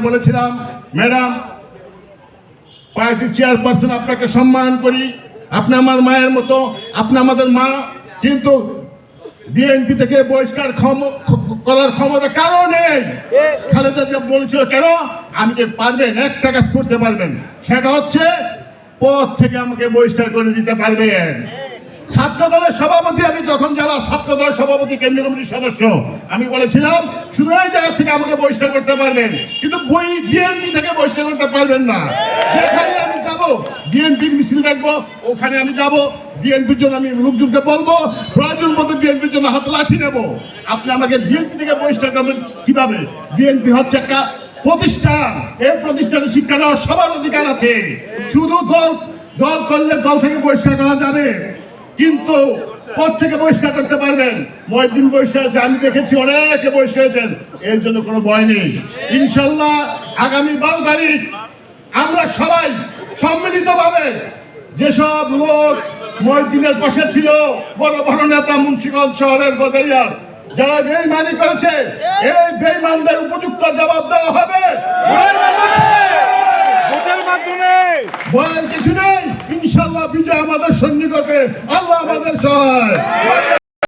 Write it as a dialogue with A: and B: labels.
A: বলেছিলাম madam party chairperson আপনাকে সম্মান করি। আপনি আমার মায়ের মতো আপনি আমাদের মা কিন্তু বিএনপি থেকে বহিষ্কার ক্ষম- করার ক্ষমতা কারও নেই। খালেদা জিয়া বলেছিল কেন? আমি যে পারবেন এক টাকা করতে পারবেন। সেটা হচ্ছে পদ থেকে আমাকে বহিষ্কার করে দিতে পারবেন। ছাত্র দলের সভাপতি, আমি যখন জেলা ছাত্র দলের সভাপতি, কেন্দ্রীয় কমিটির সদস্য, আমি বলেছিলাম, শুধু এই জায়গা থেকে আমাকে বহিষ্কার করতে পারবেন, কিন্তু বই বিএনপি থেকে বহিষ্কার করতে পারবেন না। যেখানে আমি যাব বিএনপির মিছিল দেখব, ওখানে আমি যাব বিএনপির জন্য আমি লোকজনকে বলব, প্রয়োজন মতো বিএনপির জন্য হাত লাঠি নেব। আপনি আমাকে বিএনপি থেকে বহিষ্কার করবেন কীভাবে? বিএনপি হচ্ছে একটা প্রতিষ্ঠান, এই প্রতিষ্ঠানে শিক্ষা দেওয়ার সবার অধিকার আছে। শুধু দল দল করলে দল থেকে বহিষ্কার করা যাবে। কিন্তু পদ থেকে বহিষ্কার করতে পারবেন। মহিদিন বহিষ্কার আছে আমি দেখেছি অনেকে বহিষ্কার হয়েছেন। এর জন্য কোনো ভয় নেই। ইনশাল্লাহ আগামী বারো তারিখ আমরা সবাই সম্মিলিতভাবে যেসব লোক মহিদিনের পাশে ছিল, বড় বড় নেতা মুন্সিগঞ্জ শহরের গজারিয়ার, যারা বেইমানি করেছে, এই বেইমানদের উপযুক্ত জবাব দেওয়া হবে। কিছু নেই। ইনশাল্লাহ বিজয় আমাদের সন্নিকটে আল্লাহ আমাদের সহায়।